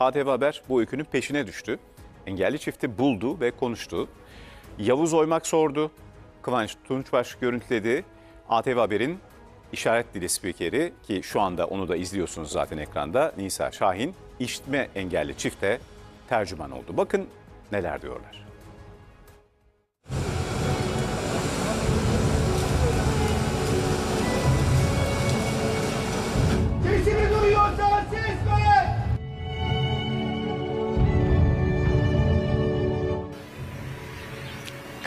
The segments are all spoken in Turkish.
ATV Haber bu öykünün peşine düştü. Engelli çifti buldu ve konuştu. Yavuz Oymak sordu. Kıvanç Tunçbaş görüntüledi. ATV Haber'in işaret dili spikeri ki şu anda onu da izliyorsunuz zaten ekranda. Nisa Şahin işitme engelli çifte tercüman oldu. Bakın neler diyorlar.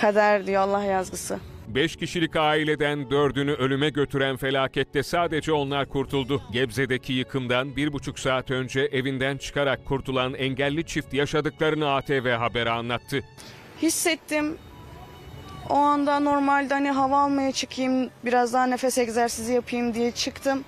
Kader diyor Allah yazgısı. 5 kişilik aileden dördünü ölüme götüren felakette sadece onlar kurtuldu. Gebze'deki yıkımdan bir buçuk saat önce evinden çıkarak kurtulan engelli çift yaşadıklarını ATV Haber'e anlattı. Hissettim. O anda normalde hani hava almaya çıkayım, biraz daha nefes egzersizi yapayım diye çıktım.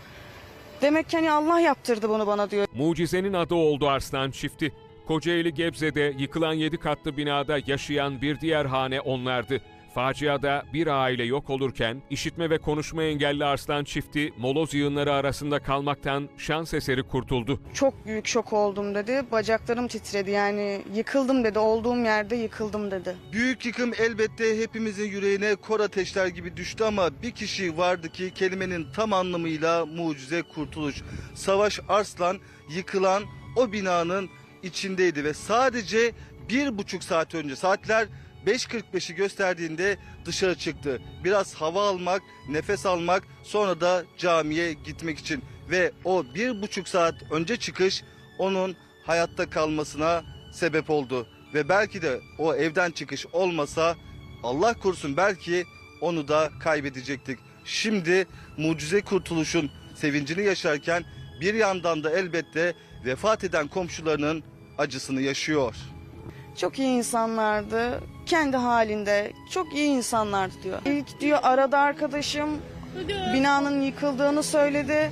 Demek ki hani Allah yaptırdı bunu bana diyor. Mucizenin adı oldu Arslan çifti. Kocaeli Gebze'de yıkılan 7 katlı binada yaşayan bir diğer hane onlardı. Faciada bir aile yok olurken işitme ve konuşma engelli Arslan çifti moloz yığınları arasında kalmaktan şans eseri kurtuldu. Çok büyük şok oldum dedi. Bacaklarım titredi yani yıkıldım dedi. Olduğum yerde yıkıldım dedi. Büyük yıkım elbette hepimizin yüreğine kor ateşler gibi düştü ama bir kişi vardı ki kelimenin tam anlamıyla mucize kurtuluş. Savaş Arslan yıkılan o binanın içindeydi ve sadece bir buçuk saat önce saatler 5.45'i gösterdiğinde dışarı çıktı. Biraz hava almak, nefes almak sonra da camiye gitmek için ve o bir buçuk saat önce çıkış onun hayatta kalmasına sebep oldu. Ve belki de o evden çıkış olmasa Allah korusun belki onu da kaybedecektik. Şimdi mucize kurtuluşun sevincini yaşarken bir yandan da elbette vefat eden komşularının acısını yaşıyor. Çok iyi insanlardı. Kendi halinde çok iyi insanlardı diyor. İlk diyor arada arkadaşım binanın yıkıldığını söyledi.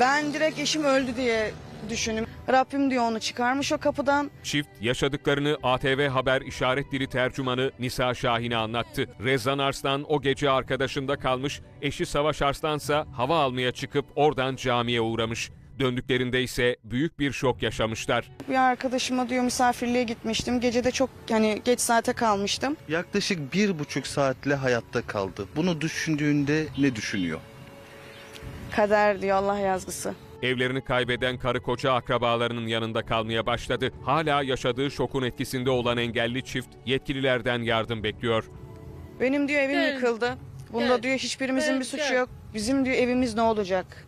Ben direkt eşim öldü diye düşündüm. Rabbim diyor onu çıkarmış o kapıdan. Çift yaşadıklarını ATV Haber işaret dili tercümanı Nisa Şahin'e anlattı. Rezan Arslan o gece arkadaşında kalmış, eşi Savaş Arslansa hava almaya çıkıp oradan camiye uğramış. Döndüklerinde ise büyük bir şok yaşamışlar. Bir arkadaşıma diyor misafirliğe gitmiştim. Gece de çok hani geç saate kalmıştım. Yaklaşık bir buçuk saatle hayatta kaldı. Bunu düşündüğünde ne düşünüyor? Kader diyor Allah yazgısı. Evlerini kaybeden karı koca akrabalarının yanında kalmaya başladı. Hala yaşadığı şokun etkisinde olan engelli çift yetkililerden yardım bekliyor. Benim diyor evim Gel. yıkıldı. Bunda Gel. diyor hiçbirimizin Gel, bir suçu gel. yok. Bizim diyor evimiz ne olacak?